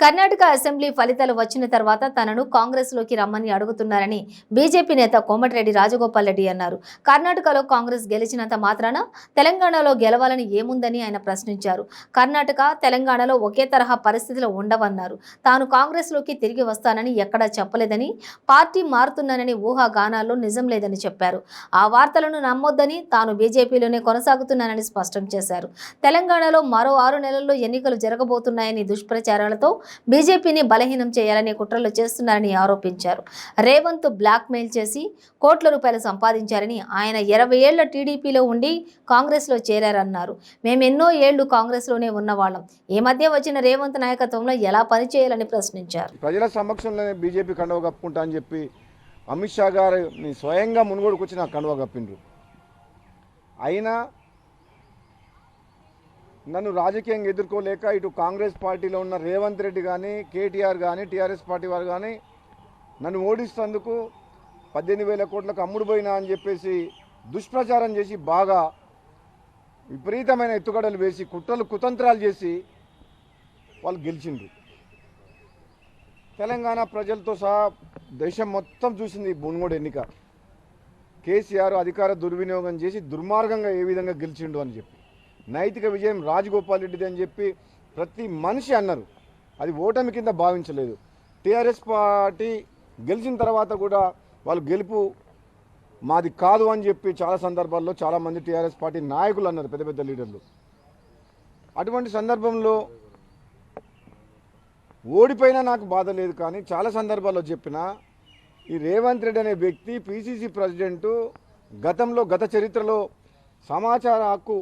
Karnataka assembly ఫలితాలు వచ్చిన తర్వాత తనను కాంగ్రెస్లోకి రమ్మని అడుగుతున్నారని బీజేపీ నేత కోమటిరెడ్డి రాజగోపాల్ రెడ్డి అన్నారు. కర్ణాటకలో కాంగ్రెస్ గెలిచినంత మాత్రాన తెలంగాణలో గెలవాలని ఏముందని ఆయన ప్రశ్నించారు. కర్ణాటక తెలంగాణలో ఒకే తరహా పరిస్థితులు ఉండవన్నారు. తాను కాంగ్రెస్లోకి తిరిగి వస్తానని ఎక్కడా చెప్పలేదని పార్టీ మారుతున్నానని ఊహాగానాల్లో నిజం లేదని చెప్పారు. ఆ వార్తలను నమ్మొద్దని తాను బీజేపీలోనే కొనసాగుతున్నానని స్పష్టం చేశారు. తెలంగాణలో మరో ఆరు నెలల్లో ఎన్నికలు జరగబోతున్నాయని దుష్ప్రచారాలతో బీజేపీని బలహీనం చేయాలని కుట్రలు చేస్తున్నారని ఆరోపించారు. రేవంత్ బ్లాక్ మెయిల్ చేసి కోట్ల రూపాయలు సంపాదించారని ఆయన ఇరవై ఏళ్ళ టీడీపీలో ఉండి కాంగ్రెస్లో చేరారన్నారు. మేము ఎన్నో ఏళ్ళు కాంగ్రెస్లోనే ఉన్నవాళ్ళం. ఈ మధ్య వచ్చిన రేవంత్ నాయకత్వంలో ఎలా పనిచేయాలని ప్రశ్నించారు. ప్రజల సమక్షంలోనే బీజేపీ కండవ కప్పుకుంటా అని చెప్పి అమిత్ షా గారు స్వయంగా మునుగోడుకు వచ్చి నాకు కండువ కప్పిండ్రు. అయినా నన్ను రాజకీయంగా ఎదుర్కోలేక ఇటు కాంగ్రెస్ పార్టీలో ఉన్న రేవంత్ రెడ్డి కానీ కేటీఆర్ కానీ టీఆర్ఎస్ పార్టీ వారు కానీ నన్ను ఓడిస్తందుకు పద్దెనిమిది వేల కోట్లకు అమ్ముడు పోయినా అని చెప్పేసి దుష్ప్రచారం చేసి బాగా విపరీతమైన ఎత్తుగడలు వేసి కుట్రలు కుతంత్రాలు చేసి వాళ్ళు గెలిచిండ్రు. తెలంగాణ ప్రజలతో సహా దేశం మొత్తం చూసింది ఈ మున్గోడు ఎన్నిక. కేసీఆర్ అధికార దుర్వినియోగం చేసి దుర్మార్గంగా ఏ విధంగా గెలిచిండు అని చెప్పి. నైతిక విజయం రాజగోపాల్ రెడ్డిది అని చెప్పి ప్రతి మనిషి అన్నారు. అది ఓటమి కింద భావించలేదు. టీఆర్ఎస్ పార్టీ గెలిచిన తర్వాత కూడా వాళ్ళు గెలుపు మాది కాదు అని చెప్పి చాలా సందర్భాల్లో చాలామంది టీఆర్ఎస్ పార్టీ నాయకులు అన్నారు పెద్ద పెద్ద లీడర్లు. అటువంటి సందర్భంలో ఓడిపోయినా నాకు బాధ లేదు కానీ చాలా సందర్భాల్లో చెప్పిన ఈ రేవంత్ రెడ్డి అనే వ్యక్తి పిసిసి ప్రెసిడెంటు గతంలో గత చరిత్రలో సమాచార హక్కు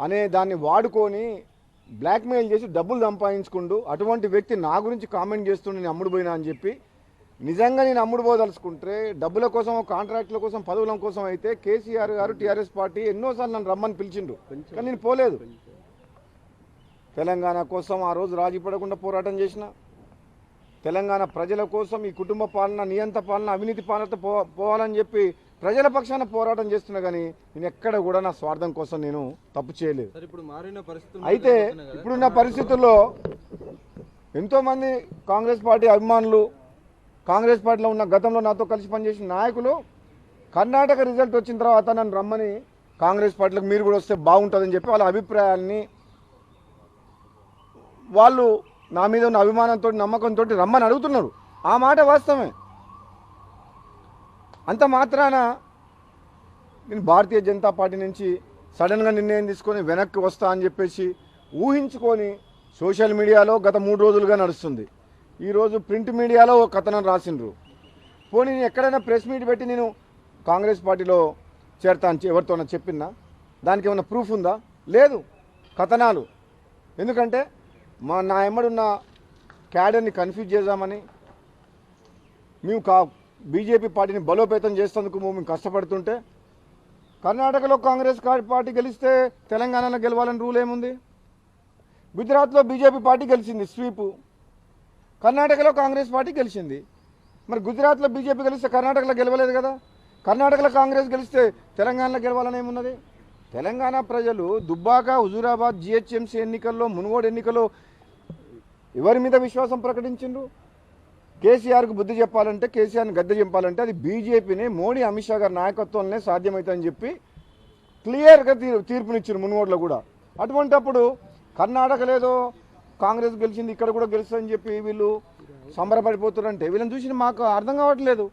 అనే దాన్ని వాడుకొని బ్లాక్మెయిల్ చేసి డబ్బులు సంపాదించుకుంటూ అటువంటి వ్యక్తి నా గురించి కామెంట్ చేస్తుండే నేను అమ్ముడు పోయినా అని చెప్పి నిజంగా నేను అమ్ముడు పోదలుచుకుంటే డబ్బుల కోసం కాంట్రాక్టుల కోసం పదవుల కోసం అయితే కేసీఆర్ గారు టీఆర్ఎస్ పార్టీ ఎన్నోసార్లు నన్ను రమ్మని పిలిచిండు కానీ నేను పోలేదు. తెలంగాణ కోసం ఆ రోజు రాజీ పడకుండా పోరాటం చేసిన తెలంగాణ ప్రజల కోసం ఈ కుటుంబ పాలన నియంత పాలన అవినీతి పాలనతో పో పోవాలని చెప్పి ప్రజల పక్షాన పోరాటం చేస్తున్నా కానీ నేను ఎక్కడ కూడా నా స్వార్థం కోసం నేను తప్పు చేయలేదు. అయితే ఇప్పుడున్న పరిస్థితుల్లో ఎంతోమంది కాంగ్రెస్ పార్టీ అభిమానులు కాంగ్రెస్ పార్టీలో ఉన్న గతంలో నాతో కలిసి పనిచేసిన నాయకులు కర్ణాటక రిజల్ట్ వచ్చిన తర్వాత నన్ను రమ్మని కాంగ్రెస్ పార్టీలకు మీరు కూడా వస్తే బాగుంటుందని చెప్పి వాళ్ళ అభిప్రాయాల్ని వాళ్ళు నా మీద ఉన్న అభిమానంతో నమ్మకంతో రమ్మని అడుగుతున్నారు. ఆ మాట వాస్తవమే. అంత మాత్రాన నేను భారతీయ జనతా పార్టీ నుంచి సడన్గా నిర్ణయం తీసుకొని వెనక్కి వస్తా అని చెప్పేసి ఊహించుకొని సోషల్ మీడియాలో గత మూడు రోజులుగా నడుస్తుంది. ఈరోజు ప్రింట్ మీడియాలో ఒక కథనం రాసిండ్రు. పోనీ నేను ఎక్కడైనా ప్రెస్ మీట్ పెట్టి నేను కాంగ్రెస్ పార్టీలో చేరతా అని ఎవరితోనో చెప్పినా దానికి ఏమైనా ప్రూఫ్ ఉందా? లేదు. కథనాలు. ఎందుకంటే మా నా ఎమ్మడున్న క్యాడర్ని కన్ఫ్యూజ్ చేద్దామని మేము కా బీజేపీ పార్టీని బలోపేతం చేసేందుకు మేము కష్టపడుతుంటే కర్ణాటకలో కాంగ్రెస్ పార్టీ గెలిస్తే తెలంగాణలో గెలవాలని రూల్ ఏముంది? గుజరాత్లో బీజేపీ పార్టీ గెలిచింది స్వీపు. కర్ణాటకలో కాంగ్రెస్ పార్టీ గెలిచింది. మరి గుజరాత్లో బీజేపీ గెలిస్తే కర్ణాటకలో గెలవలేదు కదా? కర్ణాటకలో కాంగ్రెస్ గెలిస్తే తెలంగాణలో గెలవాలని ఏమున్నది? తెలంగాణ ప్రజలు దుబ్బాక హుజూరాబాద్ జిహెచ్ఎంసీ ఎన్నికల్లో మునుగోడు ఎన్నికల్లో ఎవరి మీద విశ్వాసం ప్రకటించిండ్రు? కేసీఆర్కు బుద్ధి చెప్పాలంటే కేసీఆర్ని గద్దె చెప్పాలంటే అది బీజేపీని మోడీ అమిత్ షా గారి నాయకత్వంలోనే సాధ్యమవుతుందని చెప్పి క్లియర్గా తీర్ తీర్పునిచ్చారు మునుగోడులో కూడా. అటువంటప్పుడు కర్ణాటక లేదో కాంగ్రెస్ గెలిచింది ఇక్కడ కూడా గెలుస్తుందని చెప్పి వీళ్ళు సంబరపడిపోతున్నారంటే వీళ్ళని చూసి మాకు అర్థం కావట్లేదు.